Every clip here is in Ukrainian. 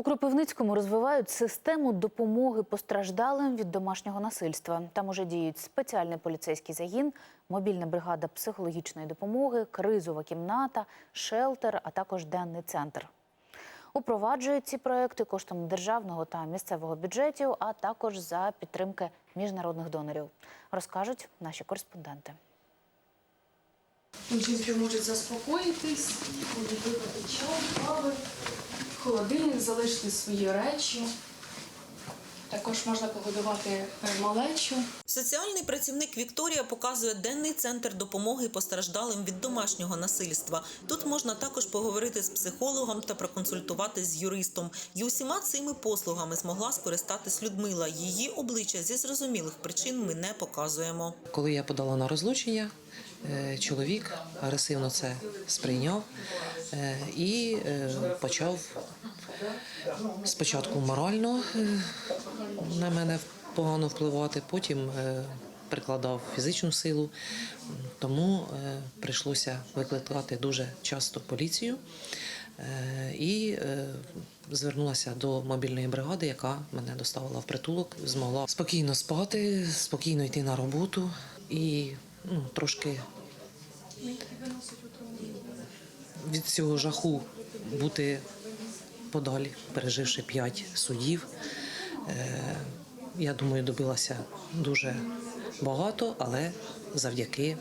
У Кропивницькому розвивають систему допомоги постраждалим від домашнього насильства. Там уже діють спеціальний поліцейський загін, мобільна бригада психологічної допомоги, кризова кімната, шелтер, а також денний центр. Упроваджують ці проекти коштом державного та місцевого бюджетів, а також за підтримки міжнародних донорів. Розкажуть наші кореспонденти. Жінки можуть заспокоїтись, можуть випити чай, кави, в холодильник залишити свої речі. Також можна погодувати малечу. Соціальний працівник Вікторія показує денний центр допомоги постраждалим від домашнього насильства. Тут можна також поговорити з психологом та проконсультувати з юристом. І усіма цими послугами змогла скористатись Людмила. Її обличчя зі зрозумілих причин ми не показуємо. Коли я подала на розлучення, чоловік агресивно це сприйняв е, і е, почав спочатку морально е, на мене погано впливати, потім е, прикладав фізичну силу, тому е, прийшлося викликати дуже часто поліцію. Е, І е, звернулася до мобільної бригади, яка мене доставила в притулок, змогла спокійно спати, спокійно йти на роботу і ну, трошки від цього жаху бути подалі, переживши п'ять судів. Е, Я думаю, добилася дуже багато, але завдяки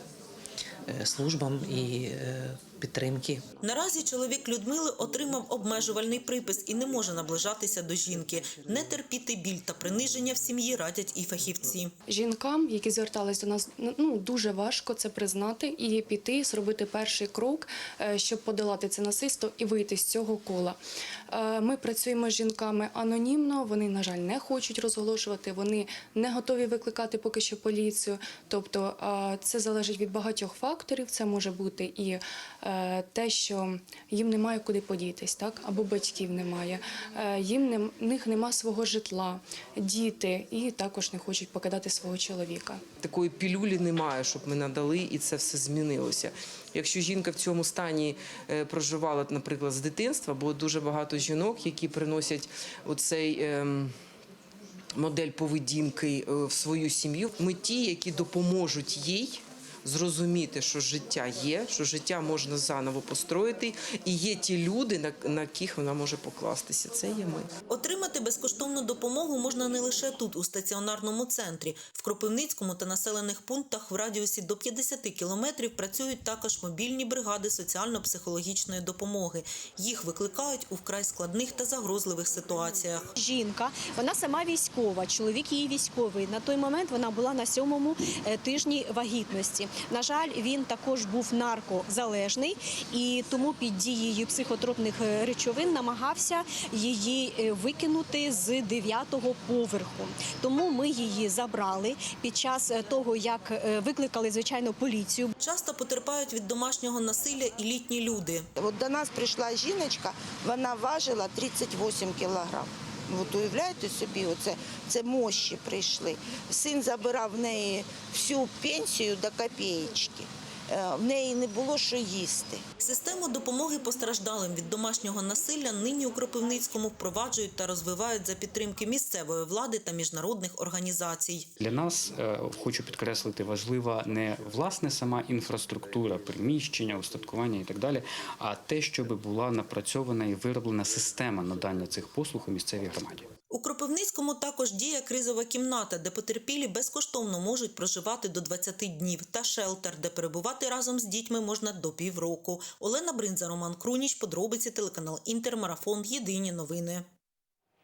е, службам і е, підтримки Наразі чоловік Людмили отримав обмежувальний припис і не може наближатися до жінки. Не терпіти біль та приниження в сім'ї радять і фахівці. Жінкам, які звертались до нас, ну дуже важко це признати і піти, зробити перший крок, е, щоб подолати це насильство і вийти з цього кола. Е, Ми працюємо з жінками анонімно. Вони, на жаль, не хочуть розголошувати. Вони не готові викликати поки що поліцію. Тобто е, це залежить від багатьох факторів. Це може бути і те, що їм немає куди подітись, так або батьків немає. Е, Їм не них нема свого житла, діти і також не хочуть покидати свого чоловіка. такої пілюлі немає, щоб ми надали, і це все змінилося. Якщо жінка в цьому стані е, проживала, наприклад, з дитинства, бо дуже багато жінок, які приносять оцей. ем, Модель поведінки е, в свою сім'ю. Ми ті, які допоможуть їй зрозуміти, що життя є, що життя можна заново построїти, і є ті люди, на, на яких вона може покластися. Це є ми. Отримати безкоштовну допомогу можна не лише тут, у стаціонарному центрі. В Кропивницькому та населених пунктах в радіусі до 50 кілометрів працюють також мобільні бригади соціально-психологічної допомоги. Їх викликають у вкрай складних та загрозливих ситуаціях. Жінка, вона сама військова, чоловік її військовий. На той момент вона була на сьомому е, тижні вагітності. На жаль, він також був наркозалежний і тому під дією психотропних е, речовин намагався її е, викинути з дев'ятого поверху. Тому ми її забрали під час е, того, як викликали звичайно поліцію. Часто потерпають від домашнього насилля і літні люди. От до нас прийшла жіночка, вона важила 38 кілограм. От уявляєте собі, оце це мощі прийшли. Син забирав в неї всю пенсію до копієчки. Е, В неї не було що їсти. Систему допомоги постраждалим від домашнього насилля нині у Кропивницькому впроваджують та розвивають за підтримки місцевої влади та міжнародних організацій. Для нас е, хочу підкреслити важлива не власне сама інфраструктура, приміщення, устаткування і так далі, а те, щоб була напрацьована і вироблена система надання цих послуг у місцевій громаді. У Кропивницькому також діє кризова кімната, де потерпілі безкоштовно можуть проживати до 20 днів, та шелтер, де перебувати разом з дітьми можна до півроку. Олена Бринза, Роман Круніч, подробиці телеканал Інтермарафон. Єдині новини.